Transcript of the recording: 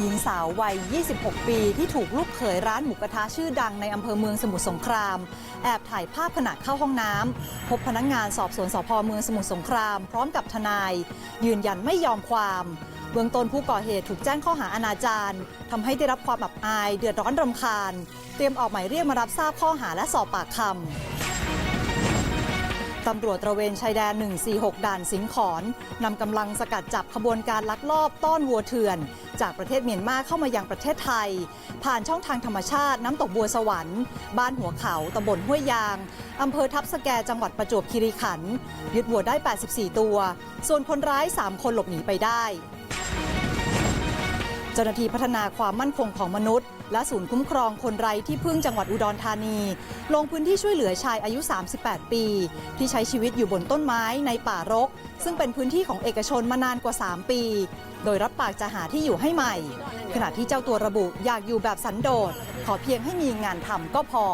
หญิงสาววัย 26 ปี ที่ถูกลูกเขยร้านหมูกระทะชื่อดังในอำเภอเมืองสมุทรสงคราม แอบถ่ายภาพขณะเข้าห้องน้ำพบพนักงานสอบสวนสพเมืองสมุทรสงคราม พร้อมกับทนาย ยืนยันไม่ยอมความเบื้องต้นผู้ก่อเหตุถูกแจ้งข้อหาอนาจารทำให้ได้รับความอับอาย เดือดร้อนรำคาญ เตรียมออกหมายเรียกมารับทราบข้อหาและสอบปากคำ ตำรวจตระเวนชายแดน 146 ด่านสิงขอนนำกำลังสกัดจับขบวนการลักลอบต้อนวัวเถื่อน จากประเทศเมียนมาเข้ามายังประเทศไทย ผ่านช่องทางธรรมชาติน้ำตกบัวสวรรค์ บ้านหัวเขาตำบลห้วยยางอำเภอทับสแกจังหวัดประจวบคีรีขันธ์ยึดวัวได้ 84 ตัว ส่วนคนร้าย 3 คนหลบหนีไปได้ จ้าหน้าที่พัฒนาความมั่นคงของมนุษย์ และศูนย์คุ้มครองคนไร้ที่พึ่งจังหวัดอุดรธานี ลงพื้นที่ช่วยเหลือชายอายุ 38 ปี ที่ใช้ชีวิตอยู่บนต้นไม้ในป่ารก ซึ่งเป็นพื้นที่ของเอกชนมานานกว่า 3 ปี โดยรับปากจะหาที่อยู่ให้ใหม่ ขณะที่เจ้าตัวระบุอยากอยู่แบบสันโดษขอเพียงให้มีงานทำก็พอ